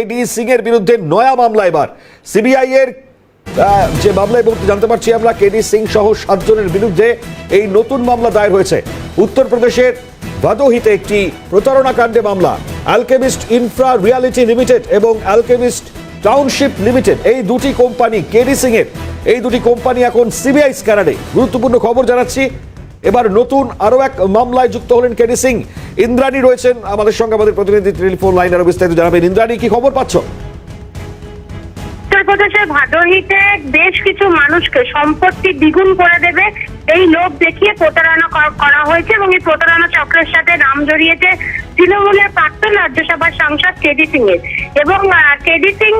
এডি সিং এর বিরুদ্ধে নয়া মামলা এবার। সিবিআই এর যে মামলা এবং জানতে পারছি আমরা কেডি সিং সহ সাতজনের বিরুদ্ধে এই নতুন মামলা দায়ের হয়েছে। উত্তরপ্রদেশের ভাদোহিতে একটি প্রতারণা কাণ্ডে মামলা। অ্যালকেমিস্ট ইনফ্রা রিয়ালিটি লিমিটেড এবং অ্যালকেমিস্ট টাউনশিপ লিমিটেড এই দুটি কোম্পানি, কেডি সিং এর এই দুটি কোম্পানি এখন সিবিআই স্ক্যানারে। গুরুত্বপূর্ণ খবর জানাচ্ছি এবার নতুন আরও এক মামলায় যুক্ত হলেন কেডি সিং। ইন্দ্রাণী রয়েছেন আমাদের সঙ্গে, আমাদের প্রতিনিধি টেলিফোন লাইন আরও বিস্তারিত জানাবেন। ইন্দ্রাণী, কি খবর পাচ্ছ? উত্তরপ্রদেশের বেশ কিছু মানুষকে সম্পত্তি দ্বিগুণ করে দেবে। এই লোভ দেখিয়ে প্রতারণা করা হয়েছে এবং এই প্রতারণা চক্রের সাথে নাম জড়িয়েছে তৃণমূলের প্রাক্তন রাজ্যসভার সাংসদ কেডি সিং এর এবং কেডি সিং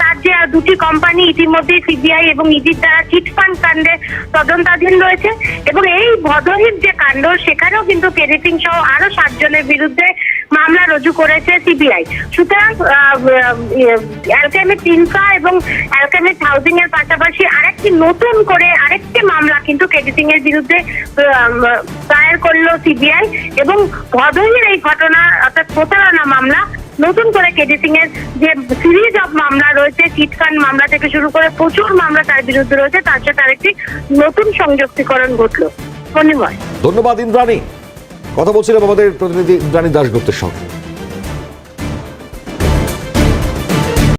তার যে দুটি কোম্পানি ইতিমধ্যে সিবিআই এবং ইডির দ্বারা চিটফান্ড কাণ্ডে তদন্তাধীন রয়েছে। এবং এই ভদহির যে কাণ্ড, সেখানেও কিন্তু কেডি সিং সহ আরও সাতজনের বিরুদ্ধে মামলা রুজু করেছে সিবিআই। সুতরাং অ্যালকেমিক ইনফ্রা এবং অ্যালকেমিক হাউজিং এর পাশাপাশি আরেকটি নতুন করে আরেকটি মামলা কিন্তু কেডি সিং এর বিরুদ্ধে দায়ের করল সিবিআই এবং ভদহির এই ঘটনা অর্থাৎ প্রতারণা মামলা, নতুন করে কেডি সিং এর যে সিরিজ অফ মামলা রয়েছে চিটফান্ড মামলা থেকে শুরু করে প্রচুর মামলা তার বিরুদ্ধে রয়েছে, তার সাথে আরেকটি নতুন সংযুক্তিকরণ ঘটলো। ধন্যবাদ, ইন্দ্রাণী। কথা বলছিলাম আমাদের প্রতিনিধি ইন্দ্রাণী দাশগুপ্তের সঙ্গে।